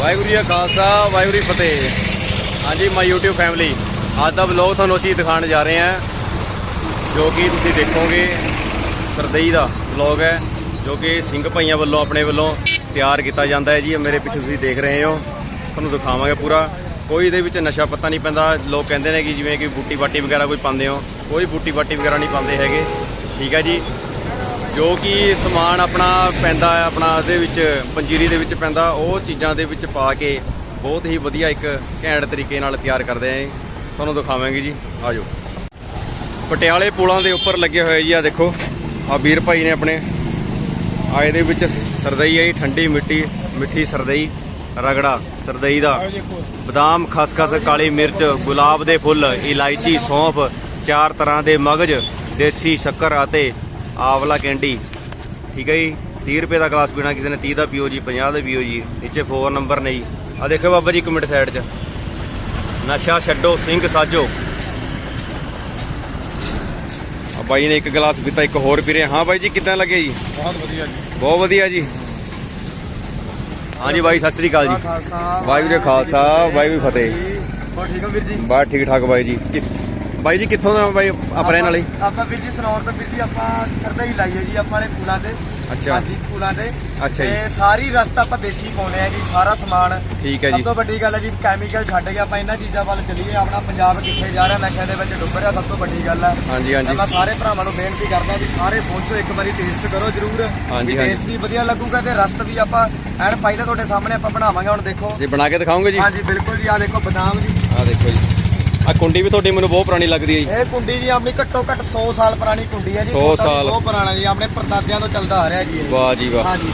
ਵਾਹਿਗੁਰੂ ਜੀ ਖਾਲਸਾ, ਵਾਹਿਗੁਰੂ ਜੀ ਫਤਿਹ। ਹਾਂਜੀ, ਮਾਈ YouTube family ਅੱਜ ਦਾ vlog ਤੁਹਾਨੂੰ ਅਸੀਂ ਦਿਖਾਉਣ ਜਾ ਰਹੇ ਹਾਂ, ਜੋ ਕਿ ਤੁਸੀਂ ਦੇਖੋਗੇ। ਸਰਦਈ ਦਾ ਵਲੌਗ ਹੈ, ਜੋ ਕਿ ਸਿੰਘ ਭਾਈਆਂ ਵੱਲੋਂ, ਆਪਣੇ ਵੱਲੋਂ ਤਿਆਰ ਕੀਤਾ ਜਾਂਦਾ ਹੈ ਜੀ। ਮੇਰੇ ਪਿੱਛੇ ਤੁਸੀਂ ਦੇਖ ਰਹੇ ਹੋ, ਤੁਹਾਨੂੰ ਦਿਖਾਵਾਂਗੇ ਪੂਰਾ। ਕੋਈ ਇਹਦੇ ਵਿੱਚ ਨਸ਼ਾ ਪੱਤਾ ਨਹੀਂ ਪੈਂਦਾ। ਲੋਕ ਕਹਿੰਦੇ ਨੇ ਕਿ ਜਿਵੇਂ ਕਿ ਬੂਟੀ ਬਾਟੀ ਵਗੈਰਾ ਕੋਈ ਪਾਉਂਦੇ ਹੋ, ਕੋਈ ਬੂਟੀ ਬਾਟੀ ਵਗੈਰਾ ਨਹੀਂ ਪਾਉਂਦੇ ਹੈਗੇ। ਠੀਕ ਹੈ ਜੀ। ਜੋ ਕਿ ਸਮਾਨ ਆਪਣਾ ਪੈਂਦਾ ਹੈ ਆਪਣਾ ਇਹਦੇ ਵਿੱਚ ਪੰਜੀਰੀ ਦੇ ਵਿੱਚ ਪੈਂਦਾ ਉਹ ਚੀਜ਼ਾਂ ਦੇ ਵਿੱਚ ਪਾ ਕੇ ਬਹੁਤ ਹੀ ਵਧੀਆ ਇੱਕ ਘੈਂਟ ਤਰੀਕੇ ਨਾਲ ਤਿਆਰ ਕਰਦੇ ਆਂ ਤੁਹਾਨੂੰ ਦਿਖਾਵਾਂਗੇ ਜੀ। ਆਜੋ। ਪਟਿਆਲੇ ਪੁਲਾਂ ਦੇ ਉੱਪਰ ਲੱਗੇ ਹੋਏ ਜੀ ਆ ਦੇਖੋ। ਆ ਵੀਰ ਭਾਈ ਨੇ ਆਪਣੇ। ਆ ਇਹਦੇ ਵਿੱਚ ਸਰਦਈ ਹੈ ਜੀ, ਠੰਡੀ ਮਿੱਟੀ ਮਿੱਠੀ ਸਰਦਈ ਰਗੜਾ ਸਰਦਈ ਦਾ। ਬਦਾਮ ਖਸਖਸ ਕਾਲੀ ਮਿਰਚ ਗੁਲਾਬ ਦੇ ਫੁੱਲ ਇਲਾਇਚੀ ਸੌਂਫ ਚਾਰ ਤਰ੍ਹਾਂ ਦੇ ਮਗਜ ਦੇਸੀ ਸ਼ੱਕਰ ਅਤੇ ਆਵਲਾ ਕੈਂਡੀ। ਠੀਕ ਹੈ ਜੀ? 30 ਰੁਪਏ ਦਾ ਗਲਾਸ ਪੀਣਾ ਕਿਸੇ ਨੇ 30 ਦਾ ਪੀਓ ਜੀ 50 ਦਾ ਪੀਓ ਜੀ ਨੀਚੇ ਫੋਨ ਨੰਬਰ ਨੇ ਜੀ। ਆ ਦੇਖੋ ਬਾਬਾ ਜੀ ਇੱਕ ਮਿੰਟ ਸਾਈਡ 'ਚ। ਨਸ਼ਾ ਛੱਡੋ ਸਿੰਘ ਸਾਜੋ। ਆ ਬਾਈ ਨੇ ਇੱਕ ਗਲਾਸ ਪੀਤਾ ਇੱਕ ਹੋਰ ਪੀ ਰਹੇ। ਹਾਂ ਬਾਈ ਜੀ ਕਿੱਦਾਂ ਲੱਗੇ ਜੀ? ਬਹੁਤ ਵਧੀਆ ਜੀ। ਬਹੁਤ ਵਧੀਆ ਜੀ। ਹਾਂਜੀ ਬਾਈ ਸਤਿ ਸ੍ਰੀ ਅਕਾਲ ਜੀ। ਵਾਹਿਗੁਰੂ ਖਾਲਸਾ। ਵਾਹਿਗੁਰੂ ਫਤਿਹ। ਹੋਰ ਠੀਕ ਹੋ ਵੀਰ ਜੀ? ਬਸ ਠੀਕ ਠਾਕ ਬਾਈ ਜੀ। ਬਾਈ ਜੀ ਕਿੱਥੋਂ ਦਾ ਬਾਈ ਆਪਾਂ ਰਹਿਣ ਵਾਲੇ? ਆਪਾਂ ਵੀਰ ਜੀ ਸਨੌਰ ਤੋਂ ਵੀਰ ਜੀ ਆਪਾਂ ਸਰਦਾ ਹੀ ਲਾਈ ਹੈ ਜੀ ਆਪਾਂ ਨੇ ਪੂਲਾਂ ਤੇ। ਅੱਛਾ। ਹਾਂਜੀ ਪੂਲਾਂ ਤੇ। ਅੱਛਾ ਜੀ। ਤੇ ਸਾਰੀ ਰਸਤਾ ਆਪਾਂ ਦੇਸੀ ਪਾਉਨੇ ਆ ਜੀ ਸਾਰਾ ਸਮਾਨ। ਠੀਕ ਹੈ ਜੀ। ਸਭ ਤੋਂ ਵੱਡੀ ਗੱਲ ਹੈ ਜੀ ਕੈਮੀਕਲ ਛੱਡ ਕੇ ਆਪਾਂ ਇਹਨਾਂ ਚੀਜ਼ਾਂ ਵੱਲ ਚੱਲੀਏ। ਆਪਣਾ ਪੰਜਾਬ ਕਿੱਥੇ ਜਾ ਰਿਹਾ ਨਸ਼ਿਆਂ ਦੇ ਵਿੱਚ ਡੁੱਬ ਰਿਹਾ ਸਭ ਤੋਂ ਵੱਡੀ ਗੱਲ ਹੈ। ਹਾਂਜੀ ਹਾਂਜੀ। ਮੈਂ ਸਾਰੇ ਭਰਾਵਾਂ ਨੂੰ ਬੇਨਤੀ ਕਰਦਾ ਵੀ ਸਾਰੇ ਪਹੁੰਚੋ ਇੱਕ ਵਾਰੀ ਟੇਸਟ ਕਰੋ ਜਰੂਰ। ਹਾਂਜੀ, ਹਾਂਜੀ। ਟੇਸਟ ਵੀ ਵਧੀਆ ਲੱਗੂਗਾ ਤੇ ਰਸਤ ਵੀ ਆਪਾਂ ਐਨ ਪਾਈਦਾ ਤੁਹਾਡੇ ਸਾਹਮਣੇ ਆਪਾਂ ਬਣਾਵਾਂਗੇ। ਹੁਣ ਦੇਖੋ। ਜੀ ਬਣਾ ਕੇ ਦਿਖਾਓਗੇ ਜੀ? ਹਾਂਜੀ ਬਿਲਕੁਲ ਜੀ ਆ ਦੇਖੋ ਬਦਾਮ ਜੀ। ਆ ਦੇਖੋ ਜੀ। ਆ ਕੁੰਡੀ ਵੀ ਤੁਹਾਡੀ ਮੈਨੂੰ ਬਹੁਤ ਪੁਰਾਣੀ ਲੱਗਦੀ ਹੈ ਜੀ। ਇਹ ਕੁੰਡੀ ਜੀ ਆਪਣੀ ਘੱਟੋ ਘੱਟ 100 ਸਾਲ ਪੁਰਾਣੀ ਕੁੰਡੀ ਹੈ ਜੀ। 100 ਛੋਟਾ ਵੀ ਸਾਲ। ਬਹੁਤ ਪੁਰਾਣਾ ਜੀ ਆਪਣੇ ਪਰਦਾਦਿਆਂ ਤੋਂ ਚੱਲਦਾ ਆ ਰਿਹਾ ਜੀ ਇਹ। ਵਾਹ ਜੀ ਵਾਹ। ਹਾਂਜੀ।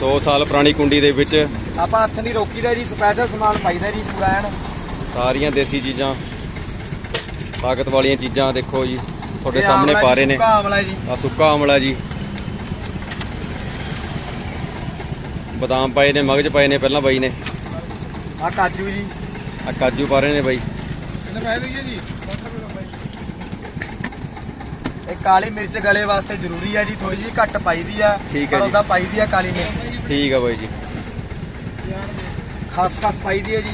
100 ਸਾਲ ਪੁਰਾਣੀ ਕੁੰਡੀ ਦੇ ਵਿੱਚ ਆਪਾਂ ਹੱਥ ਨਹੀਂ ਰੋਕੀਦਾ ਜੀ ਸਪੈਸ਼ਲ ਸਮਾਨ ਪਾਈਦਾ ਜੀ ਪੂਰਾ ਐਨ। ਸਾਰੀਆਂ ਦੇਸੀ ਚੀਜ਼ਾਂ ਤਾਕਤ ਵਾਲੀਆਂ ਚੀਜ਼ਾਂ ਦੇਖੋ ਜੀ ਤੁਹਾਡੇ ਸਾਹਮਣੇ ਪਾ ਜੀ, ਰਹੇ ਨੇ। ਸੁੱਕਾ ਆਮਲਾ ਜੀ। ਆ ਸੁੱਕਾ ਆਮਲਾ ਜੀ। ਬਦਾਮ ਪਾਏ ਨੇ ਮਗਜ ਪਾਏ ਨੇ ਪਹਿਲਾਂ ਬਾਈ ਨੇ। ਆ ਕਾਜੂ ਜੀ। ਆ ਕਾਜੂ ਪਾ ਰਹੇ ਨੇ ਬਾਈ। ਇਹਨੇ ਪੈ ਦਈਏ ਜੀ? ਇਹ ਕਾਲੀ ਮਿਰਚ ਗਲੇ ਵਾਸਤੇ ਜ਼ਰੂਰੀ ਹੈ ਜੀ ਥੋੜੀ ਜਿਹੀ ਘੱਟ ਪਾਈਦੀ ਆ ਠੀਕ ਹੈ ਪਰ ਜੀ। ਉਹਦਾ ਪਾਈਦੀ ਆ ਕਾਲੀ ਮਿਰਚ। ਠੀਕ ਆ ਬਾਈ ਜੀ। ਖਸ ਖਸ ਪਾਈਦੀ ਹੈ ਜੀ।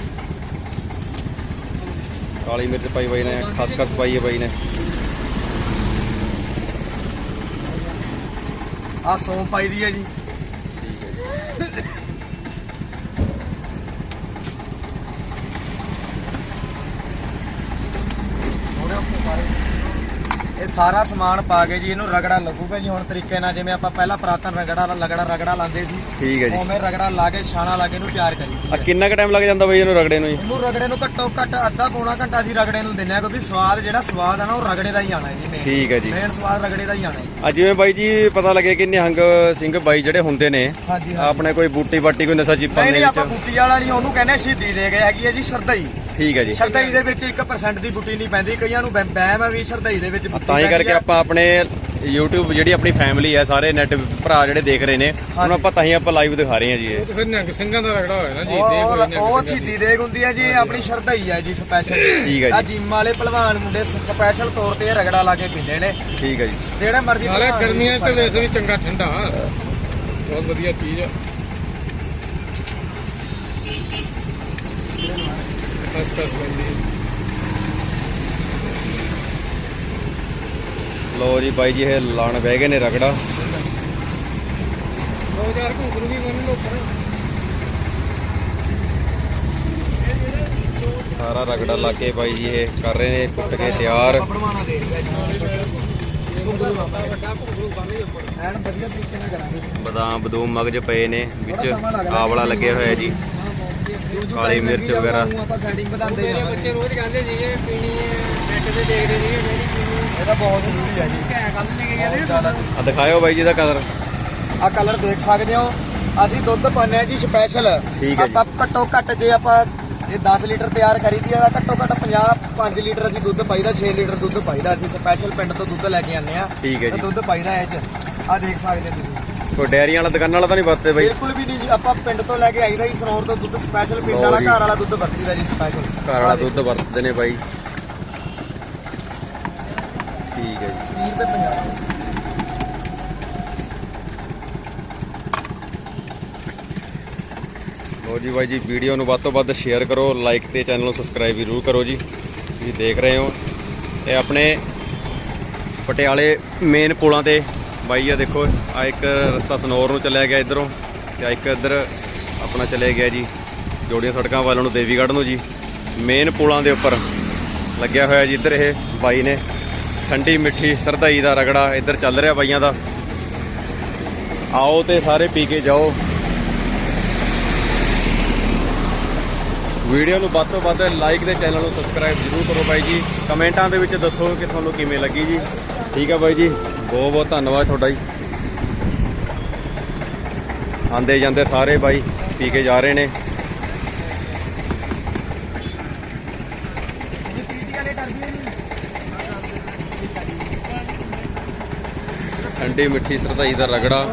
ਕਾਲੀ ਮਿਰਚ ਪਾਈ ਬਾਈ ਨੇ ਖਸਖਸ ਪਾਈ ਹੈ ਬਾਈ ਨੇ। ਆ ਸੌਂਫ ਪਾਈਦੀ ਹੈ ਜੀ। ਇਹ ਸਾਰਾ ਸਮਾਨ ਪਾ ਕੇ ਜੀ ਇਹਨੂੰ ਰਗੜਾ ਲੱਗੂਗਾ ਜੀ ਹੁਣ ਤਰੀਕੇ ਨਾਲ ਜਿਵੇਂ ਆਪਾਂ ਪਹਿਲਾਂ ਪ੍ਰਾਤਨ ਰਗੜਾ ਲਗੜਾ ਰਗੜਾ ਲਾਉਂਦੇ ਸੀ ਠੀਕ ਹੈ ਜੀ। ਉਵੇਂ ਰਗੜਾ ਲਾ ਕੇ ਛਾਣਾ ਲਾ ਕੇ ਇਹਨੂੰ ਤਿਆਰ ਕਰੀ ਆ ਕਿੰਨਾ ਕੁ ਟਾਈਮ ਲੱਗ ਜਾਂਦਾ ਬਾਈ ਇਹਨੂੰ ਰਗੜੇ ਨੂੰ ਜੀ? ਇਹਨੂੰ ਰਗੜੇ ਨੂੰ ਘੱਟੋ ਘੱਟ ਅੱਧਾ ਪੌਣਾ ਘੰਟਾ ਅਸੀਂ ਰਗੜੇ ਨੂੰ ਦਿੰਨੇ ਆ ਕਿਉਂਕਿ ਸਵਾਦ ਜਿਹੜਾ ਸਵਾਦ ਆ ਨਾ ਉਹ ਰਗੜੇ ਦਾ ਹੀ ਆਣਾ ਜੀ ਮੇਨ ਠੀਕ ਹੈ ਜੀ। ਮੇਨ ਸਵਾਦ ਰਗੜੇ ਦਾ ਹੀ ਆਣਾ ਜੀ। ਆ ਜਿਵੇਂ ਬਾਈ ਜੀ ਪਤਾ ਲੱਗੇ ਕਿ ਨਿਹੰਗ ਸਿੰਘ ਬਾਈ ਜਿਹੜੇ ਹੁੰਦੇ ਨੇ ਆਪਣੇ ਕੋਈ ਬੂਟੀ ਬਾਟੀ ਕੋਈ ਨਸ਼ਾ ਚੀਪਾਂ ਨਹੀਂ ਆਪਾਂ ਬੁੱਟੀ ਵਾਲਾ ਨਹੀਂ ਉਹਨੂੰ ਕਹਿੰਦੇ ਸ਼ਹੀਦੀ ਦੇ ਗਏ ਹੈਗੀ ਹੈ ਜੀ ਸ਼ਰਦਈ। ਠੀਕ ਹੈ ਜੀ। ਸ਼ਰਦਈ ਦੇ ਵਿੱਚ 1% ਦੀ ਬੁੱਟੀ ਨਹੀਂ ਪੈਂਦੀ ਕਈਆਂ ਨੂੰ ਵਹਿਮ ਹੈ ਵੀ ਸ਼ਰਦਈ ਦੇ ਵਿੱਚ ਤਾਂ ਹੀ ਕਰਕੇ। ਆਪਾਂ ਆਪਣੇ YouTube ਜਿਹੜੀ ਆਪਣੀ ਫੈਮਿਲੀ ਹੈ ਸਾਰੇ ਨੈਟ ਭਰਾ ਜਿਹੜੇ ਦੇਖ ਰਹੇ ਨੇ ਹੁਣ ਆਪਾਂ ਤਾਂ ਹੀ ਆਪਾਂ ਲਾਈਵ ਦਿਖਾ ਰਹੇ ਹਾਂ ਜੀ ਇਹ। ਤੇ ਫਿਰ ਨਿਹੰਗ ਸਿੰਘਾਂ ਦਾ ਰਗੜਾ ਹੋਇਆ ਨਾ ਜੀ ਦੇਖ ਉਹ-। ਸ਼ਹੀਦੀ ਦੇਗ ਹੁੰਦੀ ਹੈ ਜੀ ਆਪਣੀ ਸ਼ਰਦਈ ਹੈ ਜੀ ਸਪੈਸ਼ਲ ਠੀਕ ਹੈ ਜੀ। ਆ ਜਿੰਮ ਵਾਲੇ ਪਹਿਲਵਾਨ ਮੁੰਡੇ ਸਪੈਸ਼ਲ ਤੌਰ ਤੇ ਰਗੜਾ ਲਾ ਕੇ ਪੀਂਦੇ ਨੇ। ਠੀਕ ਹੈ ਜੀ। ਜਿਹੜੇ ਮਰਜ਼ੀ ਨਾਲੇ ਪਹਿਲਵਾਨ ਗਰਮੀਆਂ 'ਚ ਵੈਸੇ ਵੀ ਚੰਗਾ ਠੰਡਾ ਬਹੁਤ ਵਧੀਆ ਚੀਜ਼ ਆ। ਬਸ ਬਸ ਬੰਦੀ ਲੋ ਜੀ ਬਾਈ ਜੀ ਇਹ ਲਾਣ ਬਹਿ ਗਏ ਨੇ ਰਗੜਾ। 2000 ਘੁੰਗਰੂ ਵੀ ਬੰਨ ਲੋ ਸਾਰਾ ਰਗੜਾ ਲਾ ਕੇ ਬਾਈ ਜੀ ਇਹ ਕਰ ਰਹੇ ਨੇ ਕੁੱਟ ਕੇ ਤਿਆਰ। ਬਦਾਮ ਬਦੂਮ ਮਗਜ ਪਏ ਨੇ ਵਿੱਚ ਆਵਲਾ ਲੱਗਿਆ ਹੋਇਆ ਜੀ। ਕਾਲੀ ਮਿਰਚ ਵਗੈਰਾ। ਆਪਾਂ ਸੈਟਿੰਗ ਵਧਾਉਂਦੇ ਮੇਰੇ ਜਾਵਾਂਗੇ ਬੱਚੇ ਰੋਜ਼ ਕਹਿੰਦੇ ਸੀਗੇ ਪੀਣੀ ਹੈ ਨੈਟ ਤੇ ਦੇਖਦੇ ਸੀਗੇ ਮੇਰੀ ਪੀਣੀ ਇਹਦਾ ਬਹੁਤ ਜ਼ਰੂਰੀ ਹੈ ਜੀ। ਹੈ ਕੱਲ ਲੈ ਕੇ ਬਹੁਤ ਜ਼ਿਆਦਾ ਆ ਦਿਖਾਇਓ ਬਾਈ ਜੀ ਦਾ ਕਲਰ ਆ ਕਲਰ ਦੇਖ ਸਕਦੇ ਹੋ। ਅਸੀਂ ਦੁੱਧ ਪਾਉਂਦੇ ਆ ਜੀ ਸਪੈਸ਼ਲ ਠੀਕ ਹੈ ਜੀ। ਆਪਾਂ ਘੱਟੋ ਘੱਟ ਜੇ ਆਪਾਂ ਇਹ 10 ਲੀਟਰ ਤਿਆਰ ਕਰੀਦੀ ਆ ਘੱਟੋ ਘੱਟ 50 5 ਲੀਟਰ ਅਸੀਂ ਦੁੱਧ ਪਾਈਦਾ 6 ਲੀਟਰ ਦੁੱਧ ਪਾਈਦਾ। ਅਸੀਂ ਸਪੈਸ਼ਲ ਪਿੰਡ ਤੋਂ ਦੁੱਧ ਲੈ ਕੇ ਆਉਂਦੇ ਆ ਠੀਕ ਹੈ ਜੀ। ਦੁੱਧ ਪਾਈਦਾ ਇਹ ਚ। ਆ ਦੇਖ ਸਕਦੇ ਤੁਸੀਂ। ਕੋਈ ਡੈਰੀਆਂ ਵਾਲਾ ਦੁਕਾਨਾਂ ਵਾਲਾ ਤਾਂ ਨਹੀਂ ਵਰਤੇ ਬਾਈ। ਬਿਲਕੁਲ ਵੀ ਨਹੀਂ ਜੀ ਆਪਾਂ ਪਿੰਡ ਤੋਂ ਲੈ ਕੇ ਆਈਦਾ ਜੀ ਸਨੌਰ ਤੋਂ ਦੁੱਧ ਸਪੈਸ਼ਲ ਪਿੰਡ ਵਾਲਾ। ਘਰ ਵਾਲਾ ਦੁੱਧ ਵਰਤੀਦਾ ਜੀ ਸਪੈਸ਼ਲ ਘਰ ਵਾਲਾ ਦੁੱਧ ਵਰਤਦੇ ਨੇ ਬਾਈ। ਠੀਕ ਹੈ ਜੀ। 20 ਰੁਪਏ 50 ਆ ਲੋ ਜੀ ਬਾਈ ਜੀ ਵੀਡੀਓ ਨੂੰ ਵੱਧ ਤੋਂ ਵੱਧ ਸ਼ੇਅਰ ਕਰੋ ਲਾਈਕ ਤੇ ਚੈਨਲ ਨੂੰ ਸਬਸਕ੍ਰਾਈਬ ਜ਼ਰੂਰ ਕਰੋ ਜੀ। ਤੁਸੀਂ ਦੇਖ ਰਹੇ ਹੋ ਤੇ ਆਪਣੇ ਪਟਿਆਲੇ ਮੇਨ ਪੁਲਾਂ ਤੇ ਬਾਈ ਆ ਦੇਖੋ, ਆ ਇੱਕ ਰਸਤਾ ਸਨੌਰ ਨੂੰ ਚੱਲਿਆ ਗਿਆ ਇਧਰੋਂ ਤੇ ਇੱਕ ਇੱਧਰ ਆਪਣਾ ਚੱਲਿਆ ਗਿਆ ਜੀ, ਜੋੜੀਆਂ ਸੜਕਾਂ ਵੱਲ ਨੂੰ ਦੇਵੀਗੜ੍ਹ ਨੂੰ ਜੀ। ਮੇਨ ਪੁਲਾਂ ਦੇ ਉੱਪਰ ਲੱਗਿਆ ਹੋਇਆ ਜੀ ਇੱਧਰ ਇਹ ਬਾਈ ਨੇ। ਠੰਡੀ, ਮਿੱਠੀ ਸਰਦਾਈ ਦਾ ਰਗੜਾ ਇੱਧਰ ਚੱਲ ਰਿਹਾ ਬਾਈਆਂ ਦਾ। ਆਓ ਤੇ ਸਾਰੇ ਪੀ ਕੇ ਜਾਓ। ਵੀਡੀਓ ਨੂੰ ਵੱਧ ਤੋਂ ਵੱਧ ਲਾਈਕ ਤੇ ਚੈਨਲ ਨੂੰ ਸਬਸਕ੍ਰਾਈਬ ਜ਼ਰੂਰ ਕਰੋ ਬਾਈ ਜੀ। ਕਮੈਂਟਾਂ ਦੇ ਵਿੱਚ ਦੱਸੋ ਕਿ ਤੁਹਾਨੂੰ ਕਿਵੇਂ ਲੱਗੀ ਜੀ। ਠੀਕ ਹੈ ਬਾਈ ਜੀ, ਬਹੁਤ ਬਹੁਤ ਧੰਨਵਾਦ ਤੁਹਾਡਾ ਜੀ। ਆਂਦੇ ਜਾਂਦੇ ਸਾਰੇ ਬਾਈ, ਪੀ ਕੇ ਜਾ ਰਹੇ ਨੇ। ਠੰਡੀ ਮਿੱਠੀ ਸਰਦਾਈ ਦਾ ਰਗੜਾ।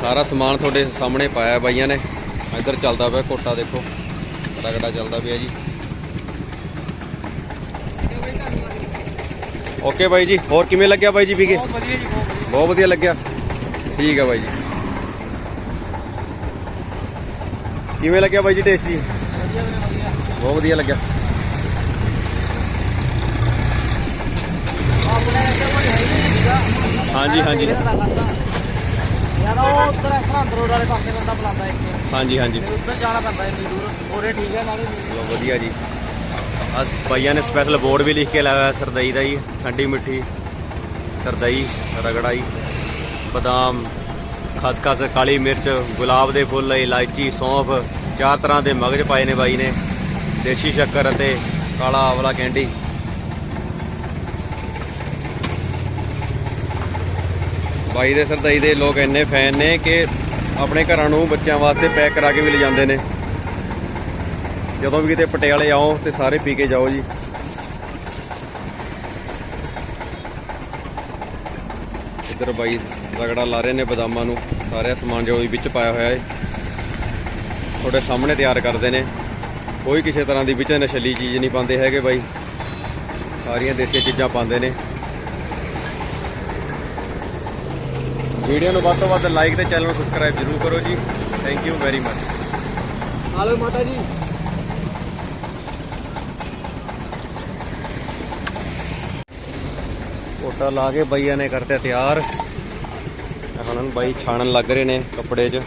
ਸਾਰਾ ਸਮਾਨ ਤੁਹਾਡੇ ਸਾਹਮਣੇ ਪਾਇਆ ਬਾਈਆਂ ਨੇ। ਇੱਧਰ ਚੱਲਦਾ ਪਿਆ ਕੋਟਾ ਦੇਖੋ। ਰਗੜਾ ਚੱਲਦਾ ਪਿਆ ਜੀ। ਓਕੇ ਬਾਈ ਜੀ ਹੋਰ ਕਿਵੇਂ ਲੱਗਿਆ ਬਾਈ ਜੀ ਪੀ ਕੇ ਬਹੁਤ ਵਧੀਆ ਜੀ ਬਹੁਤ ਬਹੁਤ ਵਧੀਆ ਲੱਗਿਆ। ਠੀਕ ਹੈ ਬਾਈ ਜੀ। ਕਿਵੇਂ ਲੱਗਿਆ ਬਾਈ ਜੀ ਟੇਸਟ ਜੀ? ਵਧੀਆ ਵੀਰੇ ਵਧੀਆ। ਬਹੁਤ ਵਧੀਆ ਲੱਗਿਆ। ਆਪਣੇ ਇੱਧਰ ਕੋਈ ਹੈ ਹੀ ਨਹੀਂ ਸੀਗਾ। ਹਾਂਜੀ ਹਾਂਜੀ। ਯਾਰ ਉਹ ਉੱਧਰ ਸਰਹੰਦ ਰੋਡ ਵਾਲੇ ਪਾਸੇ ਬੰਦਾ ਬੁਲਾਉਂਦਾ ਇੱਕ ਹਾਂਜੀ ਹਾਂਜੀ। ਤੇ ਉੱਧਰ ਜਾਣਾ ਪੈਂਦਾ ਇੰਨੀ ਦੂਰ। ਉਹਦੇ ਠੀਕ ਹੈ ਨਾਲੇ। ਚਲੋ ਵਧੀਆ ਜੀ। ਆ ਬਾਈਆਂ ਨੇ ਸਪੈਸ਼ਲ ਬੋਰਡ ਵੀ ਲਿਖ ਕੇ ਲਾਇਆ ਹੋਇਆ ਸਰਦਈ ਦਾ ਜੀ ਠੰਡੀ ਮਿੱਠੀ ਸਰਦਈ ਰਗੜਾ ਜੀ ਬਦਾਮ ਖਸਖਸ ਕਾਲੀ ਮਿਰਚ ਗੁਲਾਬ ਦੇ ਫੁੱਲ ਇਲਾਇਚੀ ਸੌਂਫ ਚਾਰ ਤਰ੍ਹਾਂ ਦੇ ਮਗਜ ਪਾਏ ਨੇ ਬਾਈ ਨੇ। ਦੇਸੀ ਸ਼ੱਕਰ ਅਤੇ ਕਾਲਾ ਆਵਲਾ ਕੈਂਡੀ। ਬਾਈ ਦੇ ਸਰਦਾਈ ਦੇ ਲੋਕ ਇੰਨੇ ਫੈਨ ਨੇ ਕਿ ਆਪਣੇ ਘਰਾਂ ਨੂੰ ਬੱਚਿਆਂ ਵਾਸਤੇ ਪੈਕ ਕਰਾ ਕੇ ਵੀ ਲਿਜਾਂਦੇ ਨੇ। ਜਦੋਂ ਵੀ ਕਿਤੇ ਪਟਿਆਲੇ ਆਓ ਤੇ ਸਾਰੇ ਪੀ ਕੇ ਜਾਓ ਜੀ। ਇੱਧਰ ਬਾਈ ਰਗੜਾ ਲਾ ਰਹੇ ਨੇ ਬਦਾਮਾਂ ਨੂੰ। ਸਾਰਾ ਸਮਾਨ ਜੋ ਵਿੱਚ ਪਾਇਆ ਹੋਇਆ ਹੈ ਤੁਹਾਡੇ ਸਾਹਮਣੇ ਤਿਆਰ ਕਰਦੇ ਨੇ। ਕੋਈ ਕਿਸੇ ਤਰ੍ਹਾਂ ਦੀ ਵਿੱਚ ਨਸ਼ਲੀ ਚੀਜ਼ ਨਹੀਂ ਪਾਉਂਦੇ ਹੈਗੇ ਬਾਈ। ਸਾਰੀਆਂ ਦੇਸੀ ਚੀਜ਼ਾਂ ਪਾਉਂਦੇ ਨੇ। ਵੀਡੀਓ ਨੂੰ ਵੱਧ ਤੋਂ ਵੱਧ ਲਾਈਕ ਤੇ ਚੈਨਲ ਨੂੰ ਸਬਸਕ੍ਰਾਈਬ ਜ਼ਰੂਰ ਕਰੋ ਜੀ। ਥੈਂਕ ਯੂ ਵੈਰੀ ਮਚ ਆਲੋ ਮਾਤਾ ਜੀ। ਕੋਟਾ ਲਾ ਕੇ ਬਾਈਆਂ ਨੇ ਕਰਤੇ ਤਿਆਰ। ਹੁਣ ਬਾਈ ਛਾਣਨ ਲੱਗ ਰਹੇ ਨੇ ਕੱਪੜੇ 'ਚ।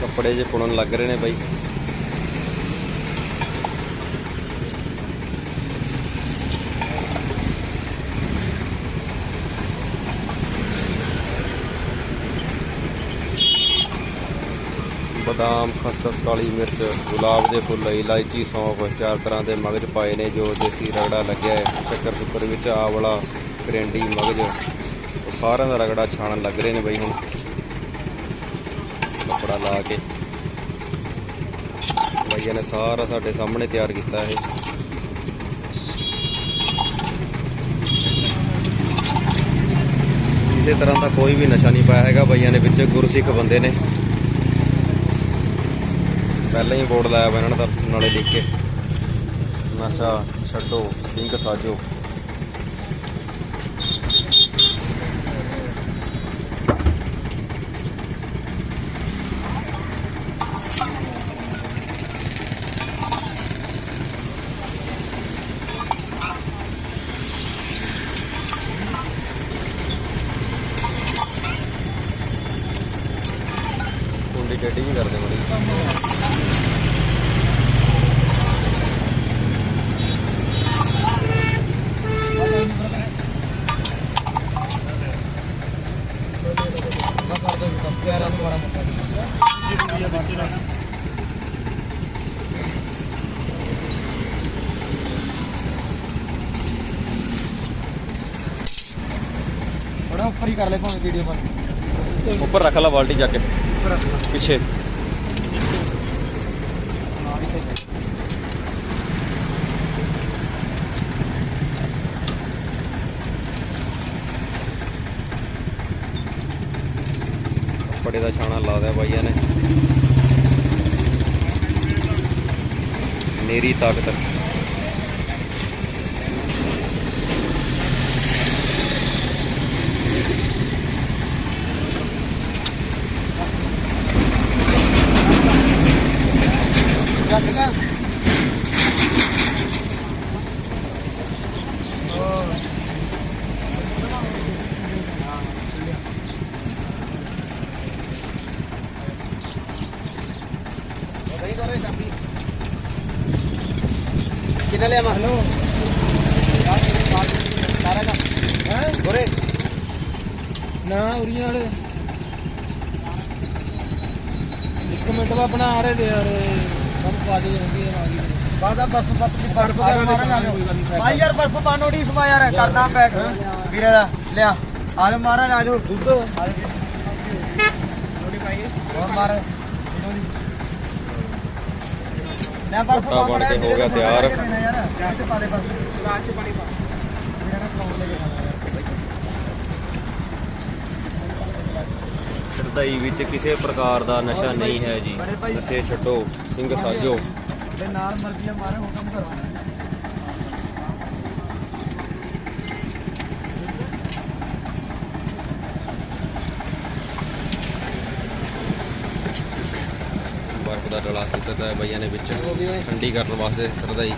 ਕੱਪੜੇ 'ਚ ਪੁਣਨ ਲੱਗ ਰਹੇ ਨੇ ਬਾਈ। ਬਦਾਮ, ਖਸਖਸ, ਕਾਲੀ ਮਿਰਚ, ਗੁਲਾਬ ਦੇ ਫੁੱਲ, ਇਲਾਇਚੀ, ਸੌਂਫ, ਚਾਰ ਤਰ੍ਹਾਂ ਦੇ ਮਗਜ ਪਾਏ ਨੇ ਜੋ ਦੇਸੀ ਰਗੜਾ ਲੱਗਿਆ ਹੈ। ਸ਼ੱਕਰ ਸ਼ੁੱਕਰ ਵਿੱਚ ਆਵਲਾ ਕਰੰਡੀ ਮਗਜ। ਉਹ ਸਾਰਿਆਂ ਦਾ ਰਗੜਾ ਛਾਣਨ ਲੱਗ ਰਹੇ ਨੇ ਬਈ ਹੁਣ। ਕੱਪੜਾ ਲਾ ਕੇ। ਬਈਆਂ ਨੇ ਸਾਰਾ ਸਾਡੇ ਸਾਹਮਣੇ ਤਿਆਰ ਕੀਤਾ ਇਹ। ਕਿਸੇ ਤਰ੍ਹਾਂ ਦਾ ਕੋਈ ਵੀ ਨਸ਼ਾ ਨਹੀਂ ਪਾਇਆ ਹੈਗਾ। ਬਈਆਂ ਨੇ ਵਿੱਚ ਗੁਰਸਿੱਖ ਬੰਦੇ ਨੇ। ਪਹਿਲਾਂ ਹੀ ਬੋਰਡ ਲਾਇਆ ਵਾ ਇਹਨਾਂ ਨੇ ਨਾਲੇ ਲਿਖ ਕੇ। ਨਸ਼ਾ ਛੱਡੋ, ਸਿੰਘ ਸਾਜੋ। ਕੁੰਡੀ ਕਰਦੇ ਬੜੀ ਮੈਂ ਕਰ ਦੋ ਜੀ ਪਿਆਰਾ ਨੂੰ ਮਾੜਾ ਮੋਟਾ ਬੜਾ ਉੱਪਰ ਹੀ ਕਰ ਲੈ ਭਾਵੇਂ ਵੀਡੀਓ ਬਣ ਉੱਪਰ ਰੱਖ ਲਾ ਬਾਲਟੀ ਜਾ ਕੇ। ਪਿੱਛੇ। ਕੱਪੜੇ ਦਾ ਛਾਣਾ ਲਾ ਦਿਆ ਬਾਈਆਂ ਨੇ। ਮੇਰੀ ਤਾਕਤ ਜੱਟ ਦਾ ਕਿੰਨਾ ਲਿਆ ਮਾ ਹਲੋ ਸਾਰਾ ਦਾ ਹੈ ਗੋਰੇ ਨਾ ਉਰੀਆਂ ਵਾਲੇ ਇੱਕ ਮਿੰਟ ਵਾ ਬਣਾ ਰਹੇ ਦੇ ਯਾਰ ਸਭ ਪਾ ਦੇ ਜਾਂਦੀ ਹੈ ਗਈ ਬਾਦਾ ਬਰਫ ਬਸ ਦੀ ਬਰਫ ਦਾ ਮਾਰਾ ਭਾਈ ਯਾਰ ਬਰਫ ਪਾਣੋੜੀ ਸਮਾ ਯਾਰ ਕਰਦਾ ਪੈਕ। ਵੀਰੇ ਦਾ ਲਿਆ। ਆ ਜਾ ਮਾਰਾ ਆ ਜਾ ਦੁੱਧ। ਥੋੜੀ ਪਾਈ ਹੋਰ ਮਾਰ ਲੈ ਬਰਫ ਕੇ ਹੋ ਗਿਆ ਤਿਆਰ। ਯਾਰ ਚਾਹ ਪਾ ਦੇ ਬਸ ਗਲਾਸ ਚ ਪਾਣੀ ਪਾ। ਮੇਰਾ ਕੌਣ ਲੈ ਕੇ ਸ਼ਰਦਾਈ ਵਿੱਚ ਕਿਸੇ ਪ੍ਰਕਾਰ ਦਾ ਨਸ਼ਾ ਨਹੀਂ ਹੈ ਜੀ। ਨਸ਼ੇ ਛੱਡੋ ਸਿੰਘ ਸਾਜੋ। ਤੇ ਨਾਲ ਮਰਜ਼ੀਆਂ ਮਾਰੇ ਹੁਕਮ ਕਰੋ ਬਰਫ਼ ਦਾ ਡਲਾ ਦਿੱਤਾ ਹੈ ਬਈਆਂ ਨੇ ਵਿੱਚ ਠੰਡੀ ਕਰਨ ਵਾਸਤੇ ਸ਼ਰਦਾਈ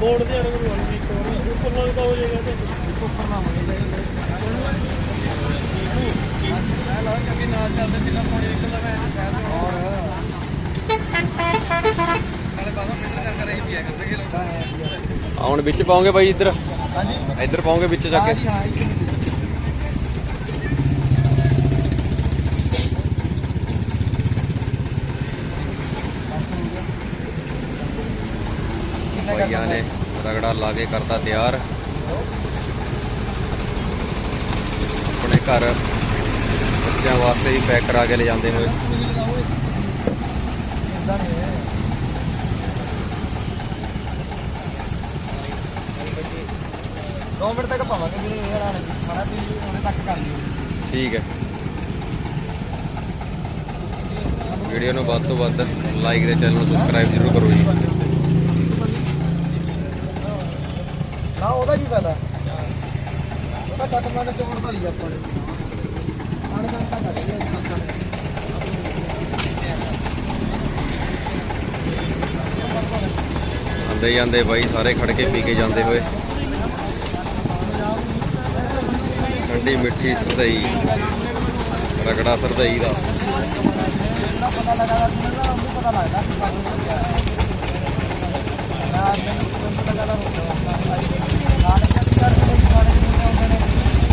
ਬੋਰਡ ਦੇ ਅਰਗ ਨੂੰ ਵੀ ਕੋਰ ਉੱਪਰ ਨਾਲ ਤਾਂ ਹੋ ਜਾਏਗਾ ਤੇ ਉੱਪਰ ਨਾ ਹੋਵੇ ਨਾਲ ਚੱਲਦੇ ਜਿੰਨਾ ਪਾਣੀ ਨਿਕਲਦਾ ਮੈਂ ਨਾਲੇ ਬਾਬਾ ਮਿੰਟ ਕਰ ਰਹੀ ਪੀਆ ਕਰਦੇ ਕਿ ਲੋਕ ਆ ਹੁਣ ਵਿੱਚ ਪਾਉਂਗੇ ਬਾਈ ਇੱਧਰ? ਹਾਂਜੀ। ਇੱਧਰ ਪਾਉਂਗੇ ਵਿੱਚ ਜਾ ਕੇ। ਨੇ ਰਗੜਾ ਲਾ ਕੇ ਕਰਤਾ ਤਿਆਰ। ਆਪਣੇ ਘਰ ਬੱਚਿਆਂ ਵਾਸਤੇ ਹੀ ਪੈਕ ਕਰਾ ਕੇ ਲੈ ਜਾਂਦੇ ਹੋਏ ਮਿੰਟ ਤੱਕ ਪਾਵਾਂਗੇ ਇਹ ਵਾਲਾ ਤੱਕ ਕਰ ਲਿਓ। ਠੀਕ ਹੈ। ਵੀਡੀਓ ਨੂੰ ਵੱਧ ਤੋਂ ਵੱਧ ਲਾਈਕ ਤੇ ਚੈਨਲ ਨੂੰ ਸਬਸਕ੍ਰਾਈਬ ਜ਼ਰੂਰ ਕਰੋ ਜੀ। ਨਾ ਉਹਦਾ ਕੀ ਫਾਇਦਾ? ਉਹਦਾ ਕੱਟ ਮਾਰ ਚੋੜ ਤਾਂ ਲਈ ਆਪਾਂ। ਨੇ ਆਣ ਤਾਂ ਕੱਟ ਲਿਆ ਆਂਦੇ ਜਾਂਦੇ ਬਾਈ ਸਾਰੇ ਖੜ ਕੇ ਪੀ ਕੇ ਜਾਂਦੇ ਹੋਏ। ਠੰਡੀ ਮਿੱਠੀ ਸਰਦਈ ਰਗੜਾ ਸਰਦਈ ਦਾ। ਪਤਾ ਲੱਗਦਾ ਕਿ ਪਾਣੀ ਹੋ ਗਿਆ ਨਾ ਮੈਨੂੰ ਪਤਾ ਲੱਗਾ ਨਾਲ ਚੱਲ ਕਰ ਕੇ ਖਾਣੇ ਨੂੰ ਆਉਂਦੇ ਨੇ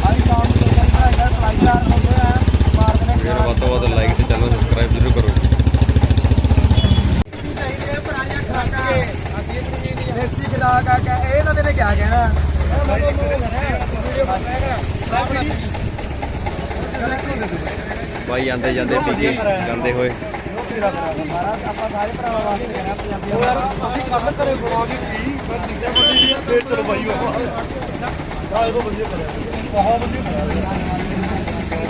ਆਈ ਸ਼ਾਮ ਨੂੰ ਚੱਲ ਰਿਹਾ ਹੈ ਫਲਾਈਦਾਰ ਹੁੰਦੇ ਆ ਮਾਰਦੇ ਨੇ ਵੀਡੀਓ ਨੂੰ ਵੱਧ ਤੋਂ ਵੱਧ ਲਾਈਕ ਤੇ ਚੈਨਲ ਨੂੰ ਸਬਸਕ੍ਰਾਈਬ ਜ਼ਰੂਰ ਕਰੋ ਚਾਹੀਦੇ ਪੁਰਾਣੀਆਂ ਖਰਾਕਾਂ ਦੇਸੀ ਖਰਾਕ ਆ ਕੇ ਇਹ ਤਾਂ ਤੇਨੇ ਕਿਆ ਕਹਿਣਾ ਬਾਈ ਆਂਦੇ ਜਾਂਦੇ ਪੀ ਕੇ ਜਾਂਦੇ ਹੋਏ। ਆਪਾਂ ਸਾਰੇ ਭਰਾਵਾਂ ਵਾਸਤੇ ਕਹਿਣਾ ਪੰਜਾਬੀ ਯਾਰ ਅਸੀਂ ਕੱਲ ਕਰੇ ਬਣਾ ਕੇ ਪਰ ਜਿੱਦਾਂ ਬੰਦੀ ਦੀ ਫੇਰ ਚਲੋ ਬਾਈ ਆ ਇਹੋ ਵਧੀਆ ਕਰਿਆ ਬਹੁਤ ਵਧੀਆ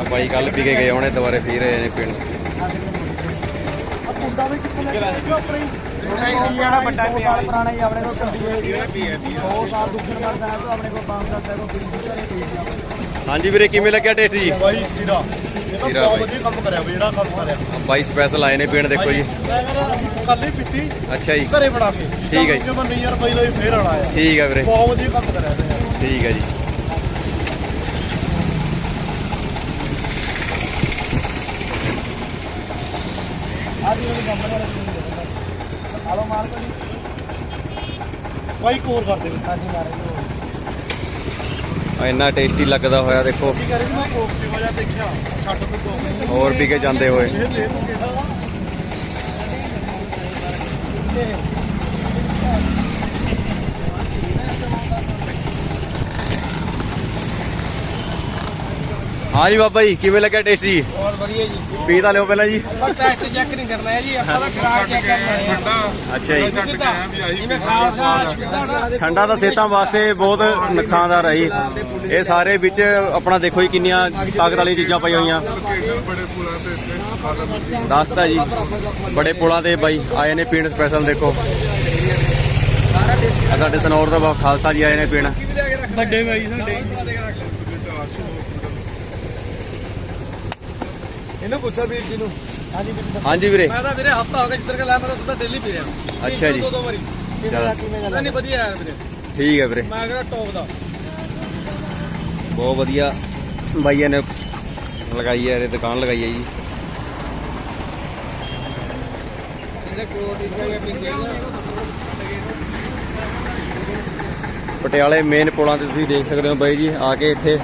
ਬਾਈ ਕੱਲ ਪੀ ਕੇ ਗਏ ਹੋਣੇ, ਦੁਬਾਰੇ ਫੇਰ ਆਏ ਨੇ ਪਿੰਡ। ਆ ਪੁੰਡਾ ਵੀ ਕਿੱਥੇ ਲੱਗਿਆ ਜੋ ਆਪਣੀ ਪੁਰਾਣਾ ਹੀ ਆਪਣੇ ਕੋਲ ਸਾਲ ਦੁੱਖਣ ਦਾ ਸਾਹਿਬ ਆਪਣੇ ਕੋਲ ਪਾਉਂ ਕਰਦਾ ਕੋਈ ਹਾਂਜੀ ਵੀਰੇ, ਕਿਵੇਂ ਲੱਗਿਆ ਟੇਸਟ ਜੀ? ਬਾਈ ਸਿਰਾ। ਸਿਰਾ ਬਹੁਤ ਬਾਈ। ਵਧੀਆ ਕੰਮ ਕਰਿਆ ਬਈ ਜਿਹੜਾ ਕੰਮ ਕਰਿਆ। ਬਾਈ ਸਪੈਸ਼ਲ ਆਏ ਨੇ ਪਿੰਡ ਦੇਖੋ ਜੀ ਮੈਂ ਕਹਿੰਦਾ ਕੱਲ ਹੀ ਪੀਤੀ ਅੱਛਾ ਜੀ। ਘਰੇ ਬਣਾ ਕੇ। ਠੀਕ ਹੈ ਜੀ। ਜੇ ਮੈਂ ਨਹੀਂ ਯਾਰ ਬਾਈ ਲਈ ਫੇਰ ਆਣਾ ਆ। ਠੀਕ ਹੈ ਵੀਰੇ। ਬਹੁਤ ਵਧੀਆ ਕੰਮ ਕਰਿਆ ਇਹਨੇ ਯਾਰ। ਠੀਕ ਹੈ ਜੀ। ਆ ਜੀ ਉਹ ਨੰਬਰ ਵਾਲਾ ਆਲੋ ਮਾਰ ਕੋ ਜੀ। ਬਾਈ ਕੋਰ ਕਰਦੇ ਨੇ ਹਾਂਜੀ ਮਾਰੇ ਇੰਨਾ ਟੇਸਟੀ ਲੱਗਦਾ ਹੋਇਆ ਦੇਖੋ। ਹੋਰ ਵੀ ਕੇ ਜਾਂਦੇ ਹੋਏ। ਇਹ ਦੇ ਤੂੰ ਕਿਹਾ ਹਾਂ ਜੀ ਬਾਬਾ ਜੀ ਕਿਵੇਂ ਲੱਗਿਆ ਟੇਸਟ ਜੀ? ਬਹੁਤ ਵਧੀਆ ਜੀ। ਪੀ ਤਾਂ ਲਿਓ ਪਹਿਲਾਂ ਜੀ। ਆਪਾਂ ਟੈਸਟ ਚੈੱਕ ਨਹੀਂ ਕਰਨਾ ਹੈ ਜੀ ਆਪਾਂ ਤਾਂ ਖਰਾਕ ਚੈੱਕ ਕਰਨਾ ਹੈ ਅੱਛਾ ਜੀ। ਛੱਡ ਕੇ ਆਇਆ ਵੀ ਆਹੀ ਜਿਵੇਂ ਖਾਲਸਾ ਠੰਡਾ ਤਾਂ ਸਿਹਤਾਂ ਵਾਸਤੇ ਬਹੁਤ ਨੁਕਸਾਨਦਾਰ ਹੈ ਜੀ। ਇਹ ਸਾਰੇ ਵਿੱਚ ਆਪਣਾ ਦੇਖੋ ਜੀ ਕਿੰਨੀਆਂ ਤਾਕਤ ਵਾਲੀਆਂ ਚੀਜ਼ਾਂ ਪਈਆਂ ਹੋਈਆਂ। ਦੱਸਤਾ ਜੀ ਬੜੇ ਪੁਲਾਂ ਤੇ ਬਾਈ ਆਏ ਨੇ ਪੀਣ ਸਪੈਸ਼ਲ ਦੇਖੋ। ਸਾਡੇ ਸਨੌਰ ਦਾ ਖਾਲਸਾ ਜੀ ਆਏ ਨੇ ਪੀਣ। ਵੱਡੇ ਭਾਈ ਸਾਡੇ। ਇਹਨੂੰ ਪੁੱਛਿਆ ਵੀਰ ਜੀ ਨੂੰ? ਹਾਂਜੀ ਵੀਰੇ ਮੈਂ ਤਾਂ ਵੀਰੇ ਹਫਤਾ ਹੋ ਗਿਆ ਜਿੱਧਰ ਕੇ ਲਾਇਆ ਮੈਂ ਤਾਂ ਦੁੱਧ ਡੇਲੀ ਪੀ ਰਿਹਾ। ਅੱਛਾ ਜੀ। ਦੋ ਦੋ ਵਾਰੀ ਚੱਲ, ਨਹੀਂ ਵਧੀਆ ਯਾਰ ਵੀਰੇ। ਠੀਕ ਹੈ ਵੀਰੇ। ਮੈਂ ਕਿਹਾ ਟੌਪ ਦਾ। ਬਹੁਤ ਵਧੀਆ। ਬਾਈਆਂ ਨੇ ਲਗਾਈ ਹੈ ਇਹ ਦੁਕਾਨ ਲਗਾਈ ਹੈ ਜੀ। ਇਹਦੇ ਕੋਲ ਇੱਕ ਪੀਂਦੇ ਪਟਿਆਲੇ ਮੇਨ ਪੁਲਾਂ ਤੇ ਤੁਸੀਂ ਦੇਖ ਸਕਦੇ ਹੋ ਬਾਈ ਜੀ ਆ ਕੇ ਇੱਥੇ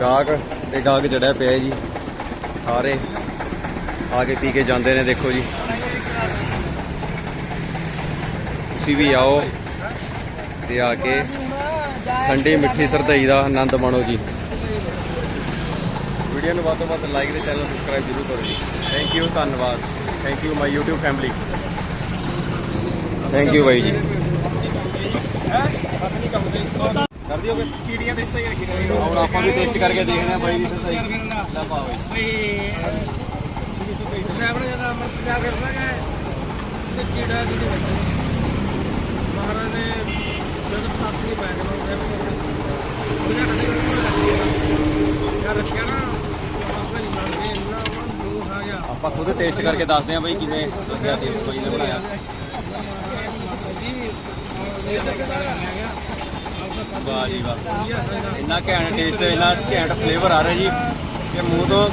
ਗਾਹਕ ਤੇ ਗਾਹਕ ਜੜਿਆ ਪਿਆ ਜੀ। ਸਾਰੇ ਆ ਕੇ ਪੀ ਕੇ ਜਾਂਦੇ ਨੇ, ਦੇਖੋ ਜੀ। ਤੁਸੀਂ ਵੀ ਆਓ ਤੇ ਆ ਕੇ ਠੰਡੀ ਮਿੱਠੀ ਸਰਦਈ ਦਾ ਆਨੰਦ ਮਾਣੋ ਜੀ। ਵੀਡੀਓ ਨੂੰ ਵੱਧ ਤੋਂ ਵੱਧ ਲਾਈਕ ਤੇ ਚੈਨਲ ਸਬਸਕ੍ਰਾਈਬ ਜ਼ਰੂਰ ਕਰੋ ਜੀ। ਥੈਂਕ ਯੂ ਧੰਨਵਾਦ। Thank you my YouTube family thank you bye ਜੀ। ਕਰ ਦਿਓਗੇ ਕੀੜੀਆਂ ਦੇ ਸਹੀ ਰੱਖੀ ਹੁਣ ਆਪਾਂ ਵੀ ਟੈਸਟ ਕਰਕੇ ਦੇਖਦੇ ਆ ਬਾਈ ਜੀ ਸਹੀ ਲੈ ਪਾਓ ਡਰਾਈਵਰ ਜਦਾ ਅਮਰ ਪੰਜਾਬ ਕਰਦਾ ਹੈ? ਤੇ ਚੀੜਾ ਦੀ ਮਹਾਰਾਜ ਨੇ ਜਦੋਂ ਪਾਸ ਨਹੀਂ ਪਾਇਆ ਕਰੋ ਉਹਦਾ ਕਦੇ ਯਾਰ ਰੱਖਿਆ ਨਾ। ਆਪਾਂ ਨਹੀਂ ਮੰਨਦੇ ਇੰਨਾ ਉਹ ਆ ਗਿਆ। ਆਪਾਂ ਖੁਦ ਟੈਸਟ ਕਰਕੇ ਦੱਸਦੇ ਆ ਬਾਈ ਕਿਵੇਂ ਲੱਗਿਆ ਟੇਸਟ ਬਾਈ ਨੇ ਬਣਾਇਆ। ਵਾਹ ਜੀ ਵਾਹ। ਇੰਨਾ ਘੈਂਟ ਟੇਸਟ ਇੰਨਾ ਘੈਂਟ ਫਲੇਵਰ ਆ ਰਿਹਾ ਜੀ। ਕਿ ਮੂੰਹ ਤੋਂ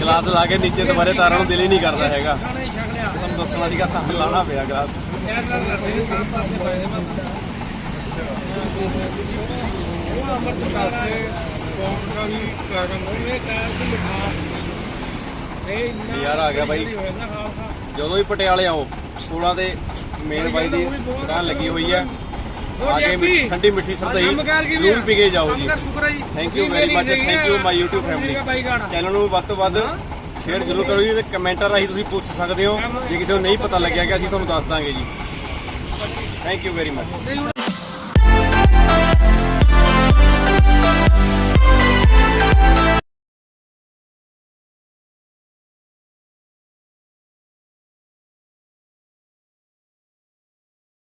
ਗਲਾਸ ਲਾ ਕੇ ਨੀਚੇ ਦੁਬਾਰੇ ਤਾਰਨ ਨੂੰ ਦਿਲ ਹੀ ਨਹੀਂ ਕਰਦਾ ਹੈਗਾ। ਤੁਹਾਨੂੰ ਦੱਸਣਾ ਸੀਗਾ, ਤਾਂ ਲਾਣਾ ਪਿਆ ਗਲਾਸ ਯਾਰ ਆ ਗਿਆ ਬਾਈ। ਜਦੋਂ ਵੀ ਪਟਿਆਲੇ ਆਓ ਕੋਲਾਂ ਦੇ ਮੇਨ ਬਾਈ ਦੀ ਦੁਕਾਨ ਲੱਗੀ ਹੋਈ ਹੈ। ਮਿ- ਠੰਡੀ ਮਿੱਠੀ ਸਰਦਈ ਜ਼ਰੂਰ ਪੀ ਕੇ ਜਾਓ ਜੀ। ਸ਼ੁਕਰ ਹੈ ਜੀ। Thank you very much thank you my YouTube family channel ਨੂੰ ਵੱਧ ਤੋਂ ਵੱਧ ਸ਼ੇਅਰ ਜ਼ਰੂਰ ਕਰੋ ਜੀ ਤੇ ਕਮੈਂਟਾਂ ਰਾਹੀਂ ਤੁਸੀਂ ਪੁੱਛ ਸਕਦੇ ਹੋ। ਜੇ ਕਿਸੇ ਨੂੰ ਨਹੀਂ ਪਤਾ ਲੱਗਿਆ ਕਿ ਅਸੀਂ ਤੁਹਾਨੂੰ ਦੱਸ ਦਾਂਗੇ ਜੀ। Thank you very much